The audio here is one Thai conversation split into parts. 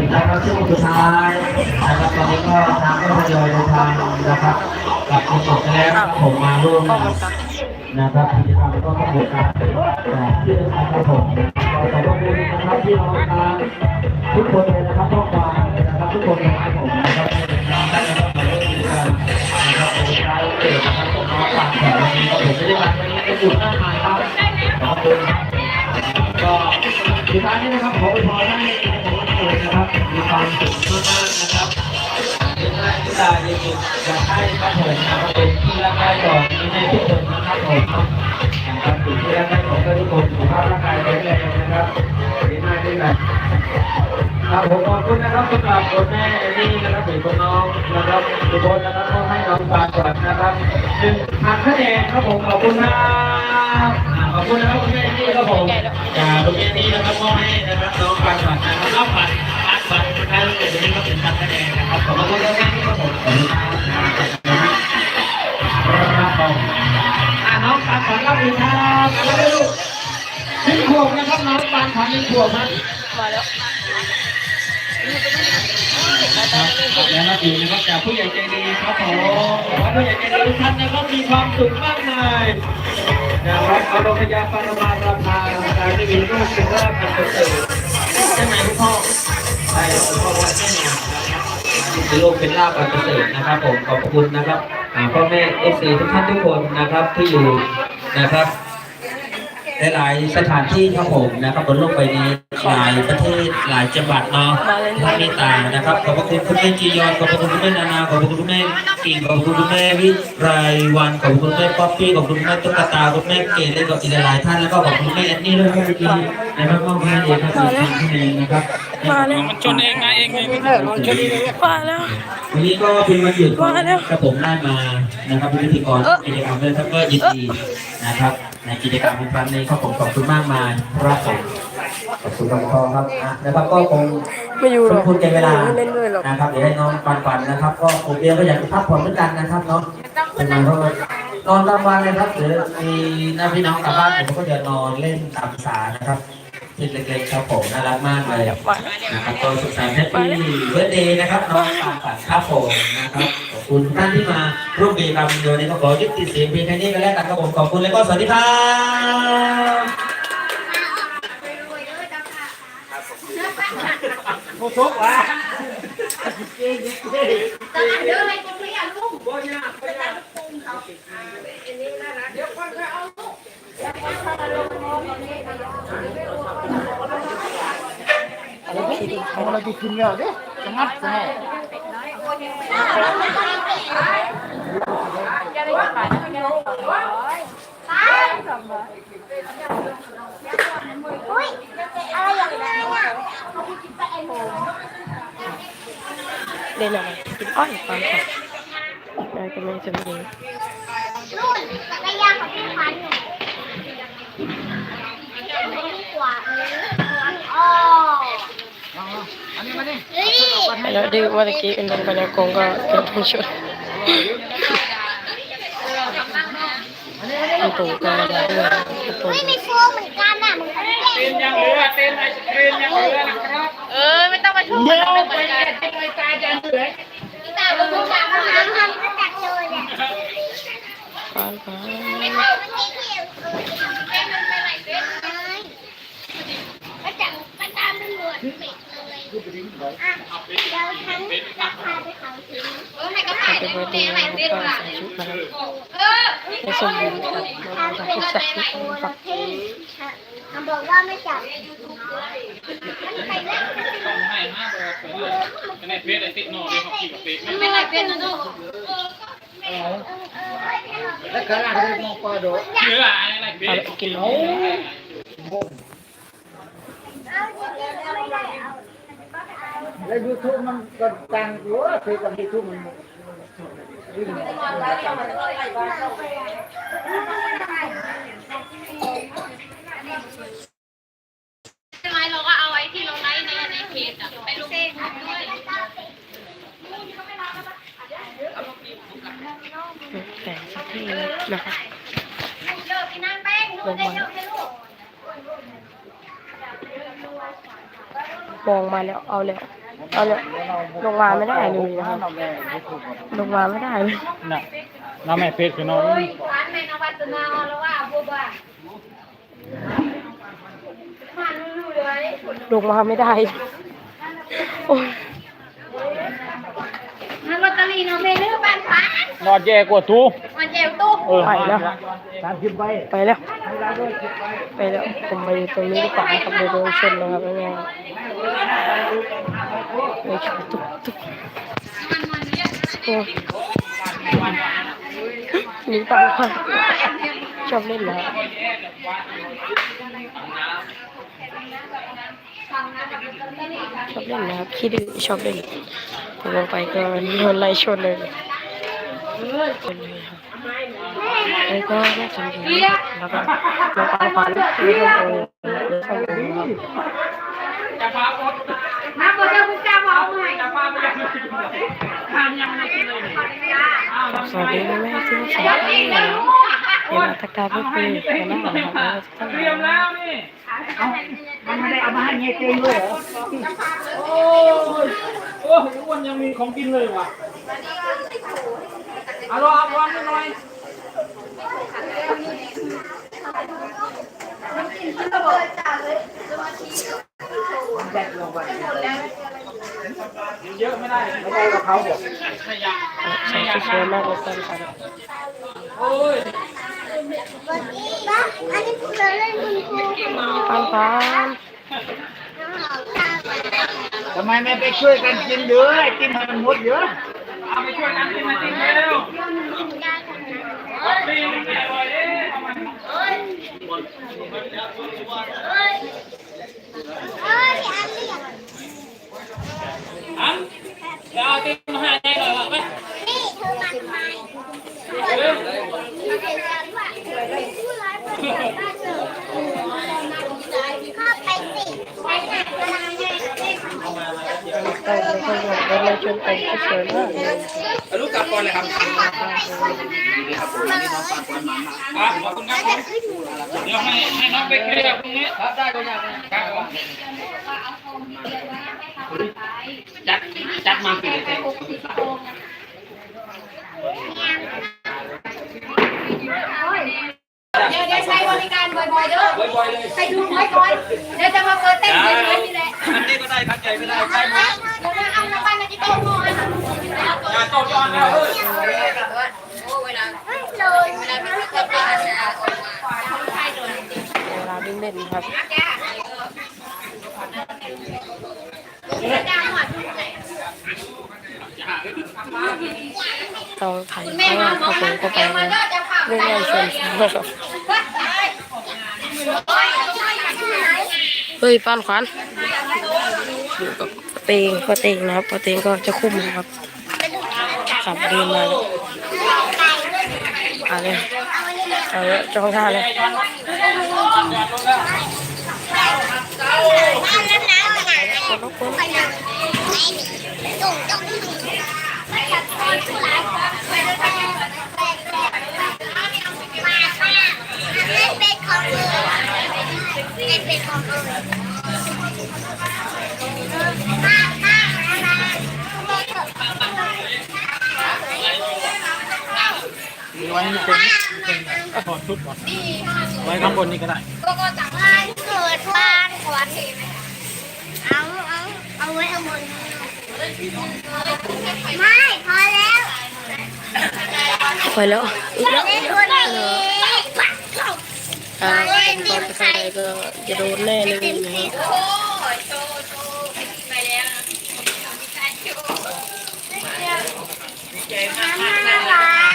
ึงครับแล้วช่วงสุดท้ายนะครับตอนนี้ก็ทางก็ทยอยเดินทางนะครับกลับมาหมดไปแล้วครับผมมาร่วมนะครับกิจกรรมก็ต้องบวกกันแต่ที่สำคัญครับผมเราขอบคุณนะครับที่เราทางทุกคนเลยนะครับข้อความนะครับทุกคนนะครับผมนะครับเป็นน้องได้นะครับมาร่วมกิจกรรมนะครับเป็นการเกิดนะครับของน้องฝากแขกวันนี้ก็ผมไม่ได้มาวันนี้ก็อยู่หน้าม้ครับขอบคุณก็สุดท้ายนี้นะครับขอไปพร ครับมีความสุขมากๆนะครับเป็นหน้าที่ตาเย็นๆอยากให้ครับผมนะครับเป็นที่รักใคร่ของแม่ทุกคนนะครับผมนะครับสิ่งที่รักใคร่ของทุกคนสุขภาพร่างกายแข็งแรงนะครับดีมากดีมากครับผมขอบคุณนะครับสำหรับคนแม่นี่นะครับเป็นคนน้องนะครับทุกคนนะครับขอให้น้องปานก่อนนะครับหนึ่งพันคะแนนครับผมขอบคุณครับขอบคุณนะครับคุณแม่นี่ครับผมจากคุณแม่นี่นะครับมอบให้นะครับน้องปานก่อนนะครับรับบัตรอัดบัตร สุดท้ายเลยเดี๋ยวนี้ก็เป็นพันะครับขอบคุณครับแม่นี่ครับผมครับผมน้องปานขวัญรับผิดชอบมาดูหนึ่งขวบนะครับน้องปานขวัญหนึ่งขวบครับมาแล้วแล้วก็ดีนะครับจากผู้ใหญ่ใจดีครับผมผู้ใหญ่ใจดีทุกท่านนะครับมีความสุขมากมายนะครับเอาโรงพยาบาลมาราคาการที่มีลูกเป็นราบเป็นเสริฐใช่ไหมคุณพ่อ ใช่คุณพ่อว่าแน่นอนนะครับเป็นโลกเป็นลาบเป็นประเสริฐนะครับ ผมขอบคุณนะครับพ่อแม่เอฟซีทุกท่านทุกคนนะครับที่อยู่นะครับ หลายๆสถานที่ครับผมนะครับบนโลกใบนี้หลายประเทศหลายจังหวัดเนาะท่านเมตตานะครับขอบพระคุณคุณแม่จียอนขอบพระคุณคุณแม่นานาขอบพระคุณคุณแม่กิ่งขอบพระคุณคุณแม่วิไรวันขอบพระคุณคุณแม่ป๊อปปี้ขอบคุณคุณแม่ตุ๊กตาคุณแม่เกดและก็อีกหลายๆท่านแล้วก็ขอบคุณคุณแม่แอนนี่ด้วยครับเมื่อกี้นะครับมอบให้เองครับอีกท่านหนึงนะครับมาแล้วมันชนเองนะเองเลยไม่ใช่มันชนเองมาแล้ววันนี้ก็เป็นวันหยุดมาแล้วกระผมได้มานะครับเป็นพิธีกรกิจกรรมด้วยครับก็ยินดีนะครับ ในกิจกรรมในครั้งนี้ครับผมขอบคุณมากมายครับผมขอบคุณครับพ่อครับอะนะครับก็คงไม่อยู่หรขออกบคุณใจเวลาไม่เล่นด้วยหรอกนะครับเดี๋ยวให้น้องปันปันนะครับ ก็ผมเองก็อยากจะพักผ่อนเหมือนกันนะครับเนาะเป็นไงเพราะว่านอนกลางวันเลยครับหรือมีหน้าพี่น้องกลับบ้านผมก็จะนอนเล่นตามภาษานะครับ ที่เล็กๆครับผมน่ารักมากเลยมานะครับก็สุขสันต์แฮปปี้เบิร์ดเดย์นะครับน้องปานปันครับผมนะครับขอบคุณท่านที่มาร่วมกิจกรรมในวันนี้ก็ขอยุติเสียงเพียงแค่นี้ก็แล้วกันครับผมขอบคุณแล้วก็สวัสดีครับโอ้โหว่ะทีดีเอาอะไรกินเนี่ยเด้จะงัดซะหน่อยอุ้ ยอะไรอย่างไรอะเล่นอะไรกินอ้อยฟังค่ะนายกำลังจะมีนู่นจักรยานของพี่พันธุ์ แล้วดื้อเมื่อกี้เป็นลงไปในกงก็เกิดทั้งชุดประตูก็ไม่ได้ด้วยประตูไม่มีโฟมเหมือนกันน่ะมึงก็เต้นยังเหลือเต้นไอ้เต้นยังเหลือนะครับเออไม่ต้องมาช่วยเดี๋ยวไปเต้นไอ้ตาจะเหลือตาบุกจากมาทำก็จัดเลยเนี่ยฟังฟังไม่ใช่เมื่อกี้ที่เอ็มเต้นมันไปไหนเต้นก็จับก็ตามตำรวจปิดเลยอะเดี๋ยวฉันจะพาไปเขาทิ้งเออให้ก็ถ่ายเป็นได้วันดีไหมแล้วเต้นก็มาใส่ชุดมาเออในสมบูรณ์ครับมาทำชุดใส่ชุดฝักเขาบอกว่าไม่จับมันไปเล่นให้ห้าเบอร์เพื่อนในเฟซไอ้ติดโน่เลยเขาขี่กับเฟซมันเป็นอะไรเป็นนะลูกแล้วก็อะไรมองปลาโดเหลืออะไรเฟเอาซไปกินเอาจริงๆไม่ได้เอา แล้วยูทูบมันก็ดังอยู่ว่าเคยกับยูทูบมันวิ่งเนี่ยใช่ไหมเราก็เอาไว้ที่เราไลฟ์ในในเพจอะไปลงด้วยแสงสักทีนะคะเลิกไปนั่งแป้งลูกได้เลิกได้ลูก มองมาแล้วเอาแล้วเตอนเนี้ยลงมาไม่ได้เลยนะครับเราแม่ยูทูบหมดลงมาไม่ได้เลยน่ะน้าแม่เพชรคือน้องลงมาไม่ได้โอ้ยมันลอตเตอรี่เนาะเมนูบ้านฟ้านอนแย่กว่าทูมันเจลตู้เออ ไปแล้ว สามสิบใบไปแล้ว ไปแล้ว ผมไปอยู่ตรงนี้ดีกว่าครับไปโดนชนนะครับยังไงไปชนตุ๊กตุ๊กโอ้หนีปังค่ะชอบเล่นนะครับชอบเล่นนะครับขี้ดื้อชอบเล่นผมลงไปก็โดนไล่ชนเลย เลยครับแล้วก็แม่ทำดีแล้วก็ลงไปฝันไม่องโอยแล้วก็ลงครจะพาปดมาบอกเจ้าคุณจ้าบอกใหม่จะพาไปยังทานยังไม่กินเลยสวัสดีแม่แม่ที่รักษาที่นเดี๋ยวมาทักทายพูดคุยกันหน้านะครับแล้วก็เตรียมแล้วนี่มันไม่ได้เอามาให้เงี้ยเองด้วยเหรอโอ้ยโอ้ยอ้วนยังมีของกินเลยว่ะ เอาลองเอาวางนิดหน่อยแจกลงไปเยอะไม่ได้ไม่ได้กับเขาบอกขยะใส่ชุดสวยมากเลยตอนฝันโอ้ยวันนี้าอันนี้พวกเราเล่นคุณครูคุณครูปันปันทำไมไม่ไปช่วยกันกินเด้อกินมันหมดเยอะ เอาไปช่วยกันกินมากินเร็วดีมันอร่อยเอ๊ะเอามาเอ้ยอันนี้ อันเดี๋ยวเอาติ๊กมาให้ได้หน่อยว่ะไป นี่เธอมาทำไม เร็ว นี่เป็นการว่าผู้ร้ายผู้ร้ายบ้านเธอเข้าไปสิไปหาพลังงานได้ของ ไปแล้วก็โดนไล่ชนไปก็ สวยมากเลยลูกกลับก่อนเลยครับอะขอบคุณครับผมเดี๋ยวให้ให้น้องไปเคลียร์ตรงนี้ครับได้ก็ได้ครับผมจัดจัดมาสิเลยเดี๋ยวเดี๋ยวใช้บริการบ่อยๆเด้อบ่อยๆเลยใครดูบ่อยๆเดี๋ยวจะมาเปิดเต้นเฉยๆนี่แหละอันนี้ก็ได้ครับใจไม่ได้ใช่ไหม งานต้นย้อนแล้วเฮ้ยเลยเวลาไม่รู้จะเป็นเวลาวิ่งเล่นครับต้องถ่ายเพราะว่าผมก็ไปนะวิ่งเล่นชนครับเฮ้ยป้านขวัญอยู่กับป้าเตงป้าเตงนะครับป้าเตงก็จะคุ้มครับ ขับเดินมาแล้วเอาเลยเอาเลยจองท่าเลยเป็นของเออเป็นของเออ ไว้ให้เป็นถอดชุดก่อนไว้ข้างบนนี้ก็ได้ก็ก็ต่างบ้เกิดบ้านขวัญเอาเอาเอาไว้เอาบนไม่พอแล้วไปแล้วอีกแล้วเล่นคนนี้อ่าผมตอนไปข้างในก็จะโดนแน่เลยนะครับ โอ้ยโชว์โชว์ไปแล้วน่ารัก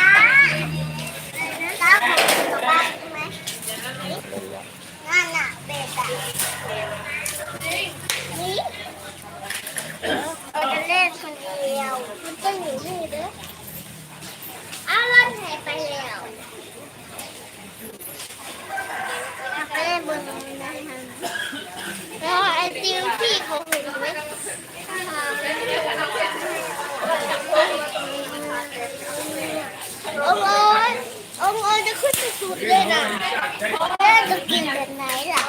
แล้วผมจะบ้านไหมนั่นน่ะเบ็ดอะนี่เราจะเล่นคนเดียวมันต้องอยู่นี่เด้ออ้าวรถหายไปแล้วไปเล่นบนนั้นนะแล้วไอ้ติวพี่เขาเห็นไหม โอ้โหโอ้โหจะขึ้นไปสุดเลยนะแล้วจะกินแบบไหนล่ะ